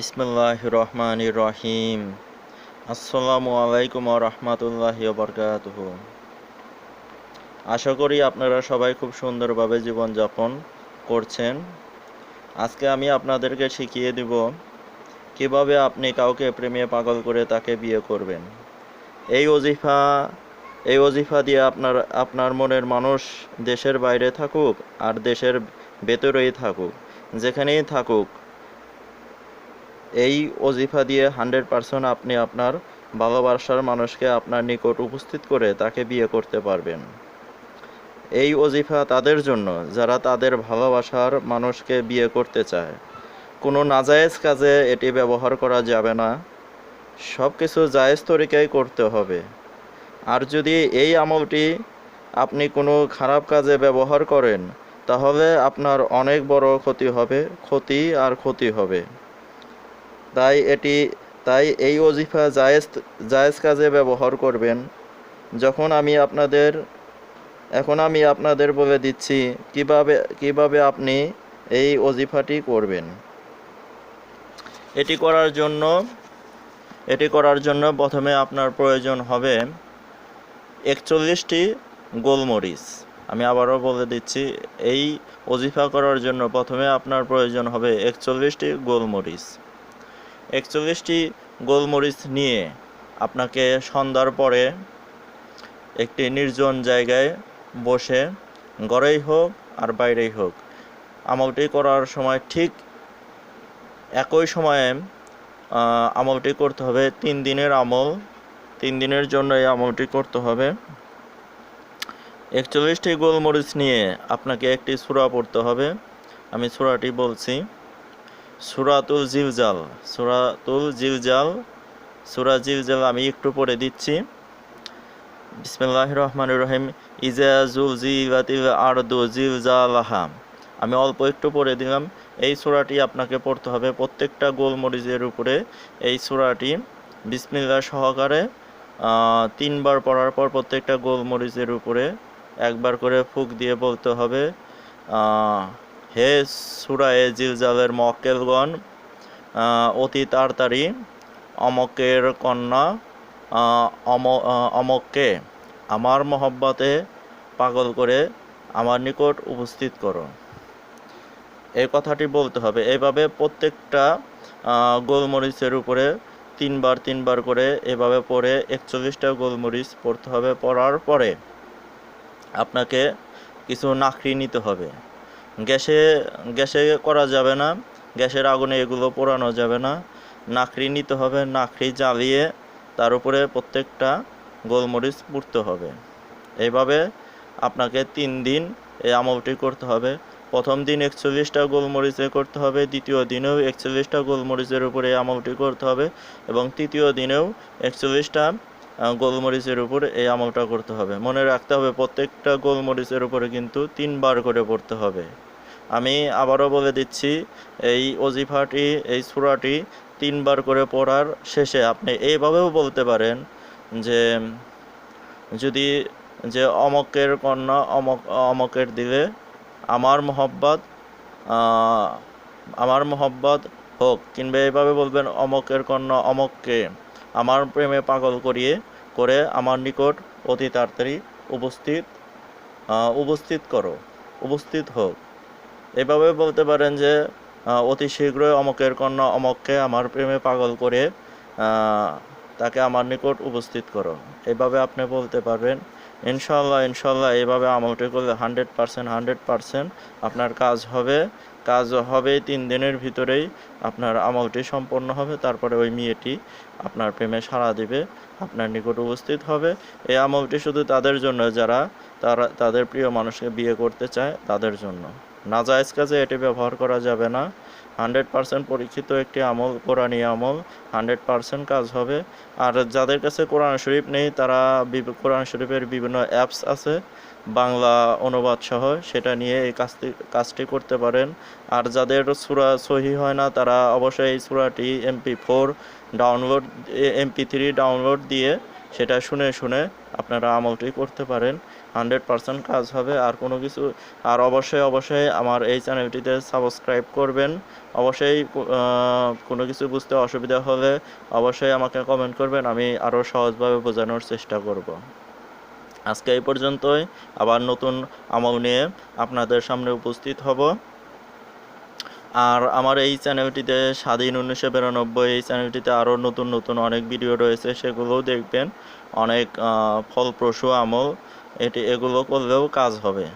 বিসমুল্লাহ রহমান রহিম আসসালামু আলাইকুম রহমতুল্লাহ বরকাতুহ আশা করি আপনারা সবাই খুব সুন্দরভাবে জীবনযাপন করছেন। আজকে আমি আপনাদেরকে শিখিয়ে দিব কীভাবে আপনি কাউকে প্রেমে পাগল করে তাকে বিয়ে করবেন। এই অজিফা এই অজিফা দিয়ে আপনার আপনার মনের মানুষ দেশের বাইরে থাকুক আর দেশের ভেতরেই থাকুক, যেখানেই থাকুক। এই অজিফা দিয়ে হান্ড্রেড পার্সেন্ট আপনি আপনার ভালোবাসার মানুষকে আপনার নিকট উপস্থিত করে তাকে বিয়ে করতে পারবেন। এই অজিফা তাদের জন্য, যারা তাদের ভালোবাসার মানুষকে বিয়ে করতে চায়। কোনো নাজায়েজ কাজে এটি ব্যবহার করা যাবে না। সব কিছু জায়েজ তরিকায় করতে হবে। আর যদি এই আমলটি আপনি কোনো খারাপ কাজে ব্যবহার করেন, তাহলে আপনার অনেক বড় ক্ষতি হবে, ক্ষতি আর ক্ষতি হবে। তাই এটি, তাই এই অজিফা জায়েজ জায়েজ কাজে ব্যবহার করবেন। যখন আমি আপনাদের, এখন আমি আপনাদের বলে দিচ্ছি, কীভাবে কীভাবে আপনি এই অজিফাটি করবেন। এটি করার জন্য, এটি করার জন্য প্রথমে আপনার প্রয়োজন হবে একচল্লিশটি গোলমরিচ। আমি আবারও বলে দিচ্ছি, এই অজিফা করার জন্য প্রথমে আপনার প্রয়োজন হবে একচল্লিশটি গোলমরিচ। একচল্লিশটি গোলমরিচ নিয়ে আপনাকে সন্ধ্যার পরে একটি নির্জন জায়গায় বসে ঘরেই হোক আর বাইরেই হোক, আমলটি করার সময় ঠিক একই সময়ে আমলটি করতে হবে তিন দিনের আমল, তিন দিনের জন্য এই আমলটি করতে হবে। একচল্লিশটি গোলমরিচ নিয়ে আপনাকে একটি সূরা পড়তে হবে। আমি সূরাটি বলছি। সুরাতুল জিলজাল সুরাতুল জিলজাল, সুরা জিলজাল আমি একটু পড়ে দিচ্ছি। বিসমিল্লাহ রহমান রহিম। ইজা আমি অল্প একটু পড়ে দিলাম। এই সূরাটি আপনাকে পড়তে হবে প্রত্যেকটা গোলমরিচের উপরে। এই সূরাটি বিসমিল্লাহ সহকারে তিনবার পড়ার পর প্রত্যেকটা গোলমরিচের উপরে একবার করে ফুক দিয়ে বলতে হবে। হে সুরায়ে জিলজালের মক্কেলগণ অতি তাড়াতাড়ি অমকের কন্যা অম অমককে আমার মহব্বতে পাগল করে আমার নিকট উপস্থিত করো। এই কথাটি বলতে হবে। এভাবে প্রত্যেকটা গোলমরিচের উপরে তিনবার তিনবার করে এভাবে পরে একচল্লিশটা গোলমরিচ পড়তে হবে। পড়ার পরে আপনাকে কিছু নাকড়ি নিতে হবে। গ্যাসে গ্যাসে করা যাবে না, গ্যাসের আগুনে এগুলো পোড়ানো যাবে না। নাকড়ি নিতে হবে, নাকড়ি জ্বালিয়ে তার উপরে প্রত্যেকটা গোলমরিচ পুড়তে হবে। এইভাবে আপনাকে তিন দিন এই আমলটি করতে হবে। প্রথম দিন একচল্লিশটা গোলমরিচে করতে হবে, দ্বিতীয় দিনেও একচল্লিশটা গোলমরিচের উপরে এই আমলটি করতে হবে এবং তৃতীয় দিনেও একচল্লিশটা গোলমরিচের উপর এই আমলটা করতে হবে। মনে রাখতে হবে প্রত্যেকটা গোলমরিচের উপরে কিন্তু তিনবার করে পড়তে হবে। আমি আবারও বলে দিচ্ছি, এই অজিফাটি, এই সুরাটি তিনবার করে পড়ার শেষে আপনি এইভাবেও বলতে পারেন যে, যদি যে অমকের কন্যা অমক, অমকের দিলে আমার মোহব্বত আমার মোহব্বত হোক, কিংবা এইভাবে বলবেন অমকের কন্যা অমককে আমার প্রেমে পাগল করিয়ে, করে আমার নিকট অতি তাড়াতাড়ি উপস্থিত উপস্থিত করো, উপস্থিত হোক। এভাবে বলতে পারেন যে অতি শীঘ্রই অমকের কন্যা অমককে আমার প্রেমে পাগল করে তাকে আমার নিকট উপস্থিত করো। এভাবে আপনি বলতে পারবেন। ইনশাল্লাহ ইনশাল্লাহ এভাবে আমলটি করলে হান্ড্রেড পারসেন্ট হান্ড্রেড পারসেন্ট আপনার কাজ হবে। কাজ হবে, তিন দিনের ভিতরেই আপনার আমলটি সম্পন্ন হবে। তারপরে ওই মেয়েটি আপনার প্রেমে সাড়া দিবে, আপনার নিকট উপস্থিত হবে। এই আমলটি শুধু তাদের জন্য, যারা তারা, তাদের প্রিয় মানুষকে বিয়ে করতে চায়, তাদের জন্য। নাজায়েজ কাজে এটি ব্যবহার করা যাবে না। হান্ড্রেড পার্সেন্ট পরীক্ষিত একটি আমল কোরআনী আমল, হান্ড্রেড পার্সেন্ট কাজ হবে। আর যাদের কাছে কোরআন শরীফ নেই, তারা কোরআন শরীফের বিভিন্ন অ্যাপস আছে, বাংলা অনুবাদ সহ, সেটা নিয়ে এই কাজটি কাজটি করতে পারেন। আর যাদের সুরা সহি হয় না, তারা অবশ্যই এই সুরাটি MP four download MP three download দিয়ে সেটা শুনে শুনে আপনারা আমলটি করতে পারেন। হান্ড্রেড পারসেন্ট কাজ হবে। আর কোনো কিছু, আর অবশ্যই অবশ্যই আমার এই চ্যানেলটিতে সাবস্ক্রাইব করবেন। অবশ্যই কোনো কিছু বুঝতে অসুবিধা হলে অবশ্যই আমাকে কমেন্ট করবেন। আমি আরও সহজভাবে বোঝানোর চেষ্টা করব। আজকে এই পর্যন্তই। আবার নতুন আমল নিয়ে আপনাদের সামনে উপস্থিত হব। আর আমার এই চ্যানেলটিতে স্বাধীন উনিশশো বিরানব্বই, এই চ্যানেলটিতে আরও নতুন নতুন অনেক ভিডিও রয়েছে, সেগুলোও দেখবেন। অনেক ফলপ্রসূ আমল। এটি, এগুলো করলেও কাজ হবে।